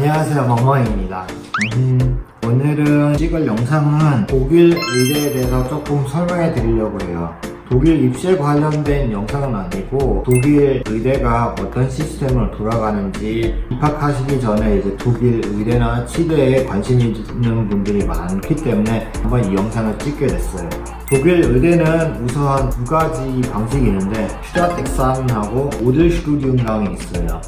안녕하세요 멍멍입니다. 음, 오늘은 찍을 영상은 독일 의대에 대해서 조금 설명해 드리려고 해요. 독일 입시에 관련된 영상은 아니고 독일 의대가 어떤 시스템으로 돌아가는지 입학하시기 전에 이제 독일 의대나 치대에 관심 있는 분들이 많기 때문에 한번 이 영상을 찍게 됐어요 독일 의대는 우선 두 가지 방식이 있는데 슈닷 엑사문하고 오들 스튜디움이랑이 있어요.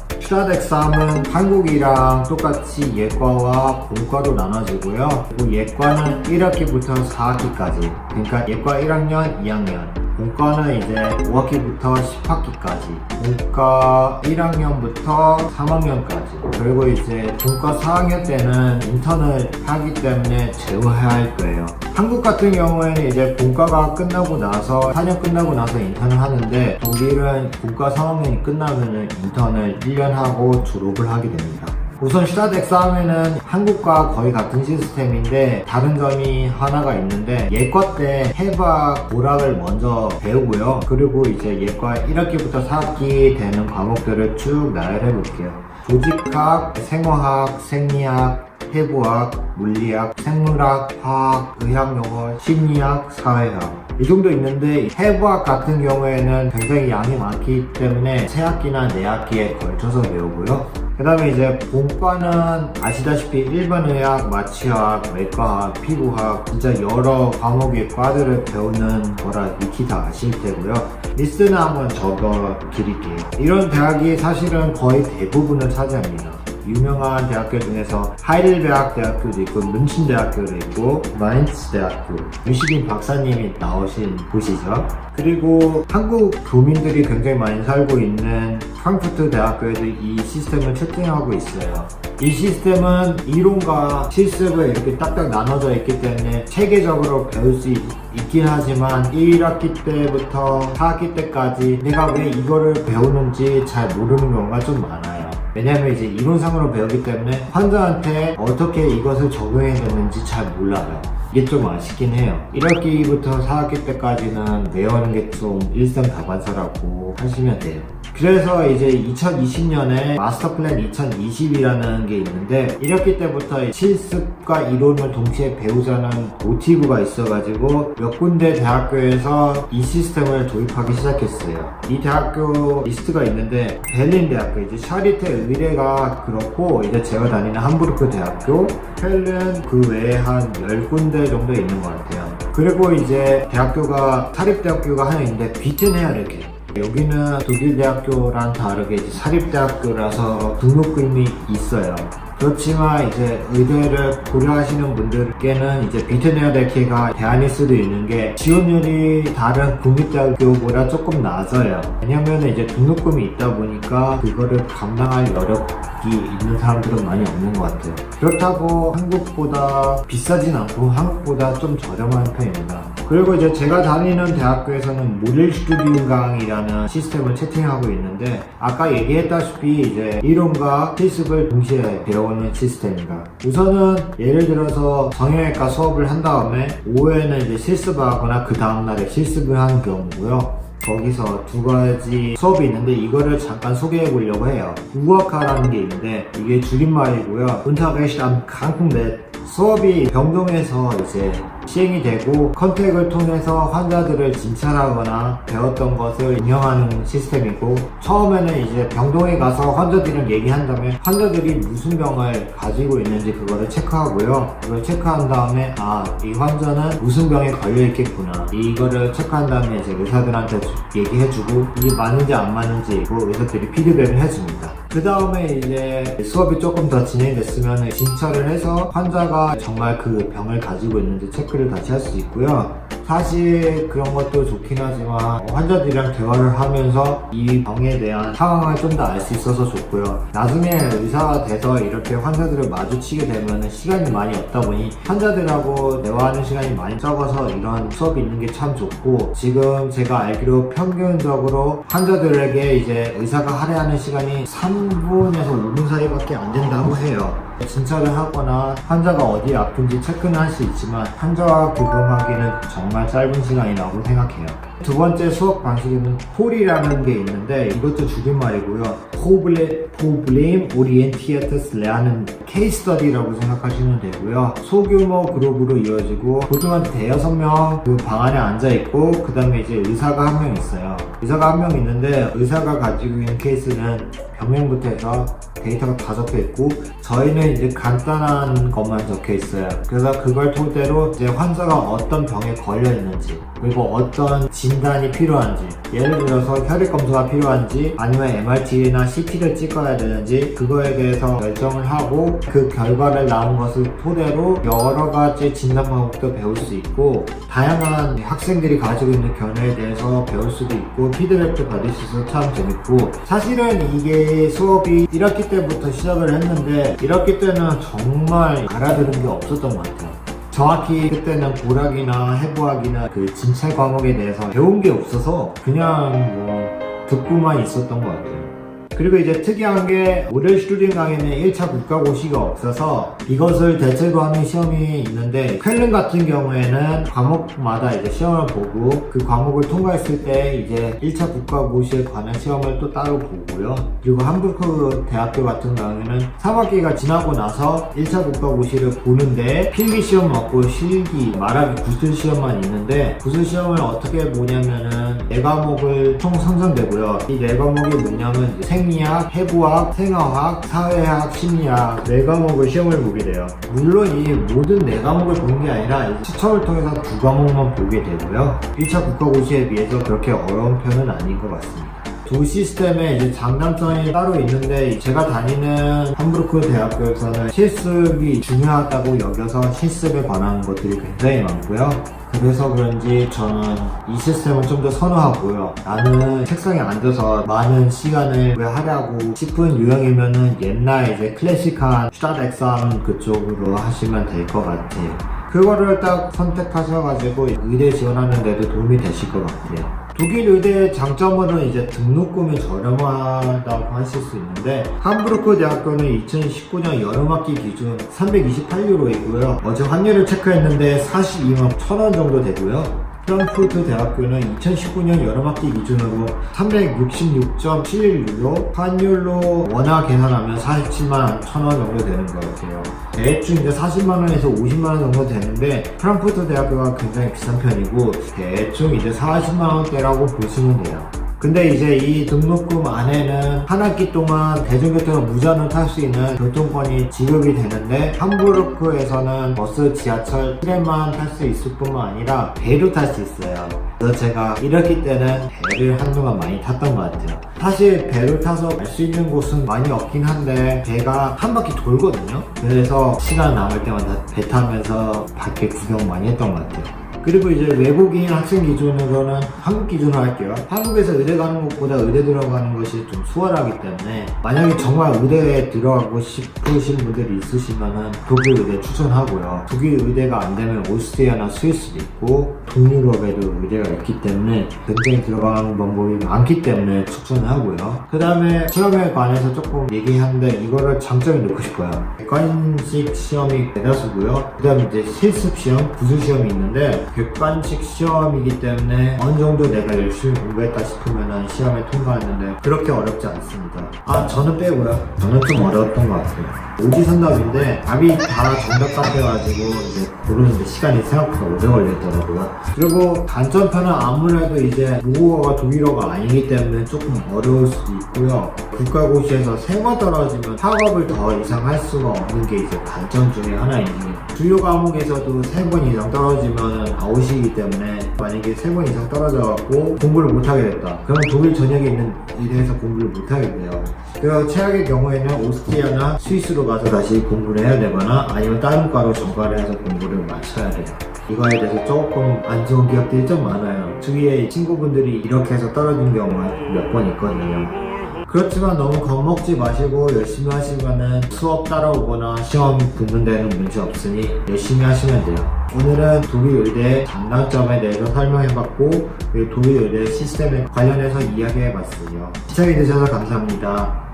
엑사문 한국이랑 똑같이 예과와 본과로 나눠지고요. 그리고 예과는 1학기부터 4학기까지. 그러니까 예과 1학년, 2학년. 본과는 이제 5학기부터 10학기까지. 본과 1학년부터 3학년까지. 그리고 이제 본과 4학년 때는 인턴을 하기 때문에 제외해야 할 거예요. 한국 같은 경우에는 이제 본과가 끝나고 나서 4년 끝나고 나서 인턴을 하는데 독일은 본과 3학년이 끝나면은 인턴을 1년 하고 졸업을 하게 됩니다. 우선 엑사멘은 한국과 거의 같은 시스템인데 다른 점이 하나가 있는데 예과 때 해박 오락을 먼저 배우고요. 그리고 이제 예과 1학기부터 4학기 되는 과목들을 쭉 나열해 볼게요. 조직학, 생화학, 생리학, 해부학, 물리학, 생물학, 화학, 의학용어, 심리학, 사회학 이 정도 있는데 해부학 같은 경우에는 굉장히 양이 많기 때문에 세 학기나 네 학기에 걸쳐서 배우고요. 그 다음에 이제 본과는 아시다시피 일반의학, 마취학, 외과학, 피부학 진짜 여러 과목의 과들을 배우는 거라 익히 다 아실 테고요. 리스트는 한번 적어 드릴게요. 이런 대학이 사실은 거의 대부분을 차지합니다. 유명한 대학교 중에서 하이델베르크 대학교도 있고 문친 대학교도 있고 마인츠 대학교 유시빈 박사님이 나오신 곳이죠. 그리고 한국 교민들이 굉장히 많이 살고 있는 프랑크푸르트 대학교에도 이 시스템을 채팅하고 있어요. 이 시스템은 이론과 실습을 이렇게 딱딱 나눠져 있기 때문에 체계적으로 배울 수 있, 있긴 하지만 1학기 때부터 4학기 때까지 내가 왜 이거를 배우는지 잘 모르는 경우가 좀 많아요. 왜냐면 이제 이론상으로 배우기 때문에 환자한테 어떻게 이것을 적용해야 되는지 잘 몰라요. 이게 좀 아쉽긴 해요. 1학기부터 4학기 때까지는 외우는 게 좀 일상다반사라고 하시면 돼요. 그래서 이제 2020년에 마스터 플랜 2020이라는 게 있는데 1학기 때부터 실습과 이론을 동시에 배우자는 모티브가 있어가지고 몇 군데 대학교에서 이 시스템을 도입하기 시작했어요. 이 대학교 리스트가 있는데 베를린 대학교, 이제 샤리테 의대가 그렇고 이제 제가 다니는 함부르크 대학교, 펠른 그 외에 한 10군데 정도 있는 것 같아요. 그리고 이제 대학교가 사립대학교가 하나 있는데 비텐헤어르게 여기는 독일 대학교랑 다르게 이제 사립대학교라서 등록금이 있어요. 그렇지만 이제 의대를 고려하시는 분들께는 이제 비트네어데케가 대안일 수도 있는 게 지원율이 다른 국립대학교보다 조금 낮아요. 왜냐면 이제 등록금이 있다 보니까 그거를 감당할 여력이 있는 사람들은 많이 없는 것 같아요. 그렇다고 한국보다 비싸진 않고 한국보다 좀 저렴한 편입니다. 그리고 이제 제가 다니는 대학교에서는 모델 스튜디움 강이라는 시스템을 채팅하고 있는데 아까 얘기했다시피 이제 이론과 실습을 동시에 배우는 시스템입니다. 우선은 예를 들어서 정형외과 수업을 한 다음에 오후에는 이제 실습하거나 그 다음날에 실습을 하는 경우고요. 거기서 두 가지 수업이 있는데 이거를 잠깐 소개해 보려고 해요. 우학화라는 게 있는데 이게 줄임말이고요. Am Krankenbett 수업이 병동에서 이제 시행이 되고 컨택을 통해서 환자들을 진찰하거나 배웠던 것을 인용하는 시스템이고 처음에는 이제 병동에 가서 환자들이랑 얘기한 다음에 환자들이 무슨 병을 가지고 있는지 그거를 체크하고요. 그걸 체크한 다음에 아 이 환자는 무슨 병에 걸려 있겠구나 이거를 체크한 다음에 이제 의사들한테 얘기해주고 이게 맞는지 안 맞는지 그 의사들이 피드백을 해줍니다. 그 다음에 이제 수업이 조금 더 진행됐으면 진찰을 해서 환자가 정말 그 병을 가지고 있는지 체크 를 다시 할수 있고요. 사실 그런 것도 좋긴 하지만 환자들이랑 대화를 하면서 이 병에 대한 상황을 좀 더 알 수 있어서 좋고요. 나중에 의사가 돼서 이렇게 환자들을 마주치게 되면 시간이 많이 없다 보니 환자들하고 대화하는 시간이 많이 적어서 이런 수업이 있는 게 참 좋고 지금 제가 알기로 평균적으로 환자들에게 이제 의사가 할애하는 시간이 3분에서 5분 사이밖에 안 된다고 해요. 진찰을 하거나 환자가 어디 아픈지 체크는 할 수 있지만 환자와 교감하기는 정말 정말 짧은 시간이라고 생각해요. 두 번째 수업 방식에는 폴이라는 게 있는데 이것도 줄임말이고요. Problem Oriented Learning Case Study라고 생각하시면 되고요. 소규모 그룹으로 이어지고 보통 한 대여섯 명 그 방 안에 앉아 있고 그 다음에 이제 의사가 한 명 있어요. 의사가 한 명 있는데 의사가 가지고 있는 케이스는 병명부터 해서 데이터가 다 적혀 있고 저희는 이제 간단한 것만 적혀 있어요. 그래서 그걸 토대로 이제 환자가 어떤 병에 걸려 있는지 그리고 어떤 진단이 필요한지 예를 들어서 혈액 검사가 필요한지 아니면 MRT나 CT를 찍어야 되는지 그거에 대해서 결정을 하고 그 결과를 나온 것을 토대로 여러 가지 진단 방법도 배울 수 있고 다양한 학생들이 가지고 있는 견해에 대해서 배울 수도 있고 피드백도 받을 수 있어서 참 재밌고 사실은 이게 수업이 1학기 때부터 시작을 했는데 1학기 때는 정말 알아들은 게 없었던 것 같아요. 정확히 그때는 보락이나 해부학이나 그 진찰 과목에 대해서 배운 게 없어서 그냥 뭐 듣고만 있었던 것 같아요. 그리고 이제 특이한 게 모델 슈링 강에는 1차 국가고시가 없어서 이것을 대체로 하는 시험이 있는데 쾰른 같은 경우에는 과목마다 이제 시험을 보고 그 과목을 통과했을 때 이제 1차 국가고시에 관한 시험을 또 따로 보고요. 그리고 함부르크 대학교 같은 경우에는 3학기가 지나고 나서 1차 국가고시를 보는데 필기 시험 없고 실기, 말하기 구술 시험만 있는데 구술 시험을 어떻게 보냐면은 네 과목을 총 상정되고요. 이네 과목이 뭐냐면 이제 생리학, 해부학, 생화학, 사회학, 심리학 네 과목을 시험을 보게 돼요. 물론 이 모든 네 과목을 보는 게 아니라 이 시청을 통해서 두 과목만 보게 되고요. 1차 국가고시에 비해서 그렇게 어려운 편은 아닌 것 같습니다. 두 시스템에 이제 장단점이 따로 있는데 제가 다니는 함부르크 대학교에서는 실습이 중요하다고 여겨서 실습에 관한 것들이 굉장히 많고요. 그래서 그런지 저는 이 시스템을 좀 더 선호하고요. 나는 책상에 앉아서 많은 시간을 왜 하려고 싶은 유형이면은 옛날 이제 클래식한 슈타 엑삼 그쪽으로 하시면 될 것 같아요. 그거를 딱 선택하셔가지고 의대 지원하는 데도 도움이 되실 것 같아요. 독일 의대의 장점은 이제 등록금이 저렴하다고 하실 수 있는데 함부르크 대학교는 2019년 여름학기 기준 328유로이고요. 어제 환율을 체크했는데 42만 1000원 정도 되고요. 프랑크푸르트 대학교는 2019년 여름학기 기준으로 366.71유로 환율로 원화 계산하면 47만 1000원 정도 되는 것 같아요. 대충 이제 40만원에서 50만원 정도 되는데 프랑크푸르트 대학교가 굉장히 비싼 편이고 대충 이제 40만원대라고 보시면 돼요. 근데 이제 이 등록금 안에는 한 학기 동안 대중교통을 무제한으로 탈 수 있는 교통권이 지급이 되는데 함부르크에서는 버스, 지하철, 트램만 탈 수 있을 뿐만 아니라 배도 탈수 있어요. 그래서 제가 1학기 때는 배를 한동안 많이 탔던 것 같아요. 사실 배를 타서 갈 수 있는 곳은 많이 없긴 한데 배가 한 바퀴 돌거든요. 그래서 시간 남을 때마다 배 타면서 밖에 구경 많이 했던 것 같아요. 그리고 이제 외국인 학생 기준으로는 한국 기준으로 할게요. 한국에서 의대 가는 것보다 의대 들어가는 것이 좀 수월하기 때문에 만약에 정말 의대에 들어가고 싶으신 분들이 있으시면은 독일 의대 추천하고요. 독일 의대가 안 되면 오스트리아나 스위스도 있고 동유럽에도 의대가 있기 때문에 굉장히 들어가는 방법이 많기 때문에 추천하고요. 그 다음에 시험에 관해서 조금 얘기하는데 이거를 장점에 놓고 싶어요. 객관식 시험이 대다수고요. 그 다음에 이제 실습 시험, 구술 시험이 있는데 객관식 시험이기 때문에 어느 정도 내가 열심히 공부했다 싶으면 시험에 통과했는데 그렇게 어렵지 않습니다. 아 저는 빼고요. 저는 좀 어려웠던 것 같아요. 오지선답인데 답이 다 정답 같아가지고 이제 고르는데 시간이 생각보다 오래 걸리더라고요. 그리고 단점편은 아무래도 이제 모국어가 독일어가 아니기 때문에 조금 어려울 수도 있고요. 국가고시에서 세번 떨어지면 학업을 더 이상 할 수가 없는 게 이제 단점 중에 하나이지. 주요 과목에서도 세 번 이상 떨어지면 아웃이기 때문에 만약에 세 번 이상 떨어져갖고 공부를 못하게 됐다. 그러면 독일 전역에 있는 일에서 공부를 못하게 돼요. 그래서 최악의 경우에는 오스트리아나 스위스로 가서 다시 공부를 해야 되거나 아니면 다른 과로 전과를 해서 공부를 마쳐야 돼요. 이거에 대해서 조금 안 좋은 기억들이 좀 많아요. 주위에 친구분들이 이렇게 해서 떨어진 경우가 몇 번 있거든요. 그렇지만 너무 겁먹지 마시고 열심히 하시면은 수업 따라오거나 시험 붙는 데는 문제 없으니 열심히 하시면 돼요. 오늘은 독일 의대 장단점에 대해서 설명해봤고 그리고 독일 의대 시스템에 관련해서 이야기해봤어요. 시청해주셔서 감사합니다.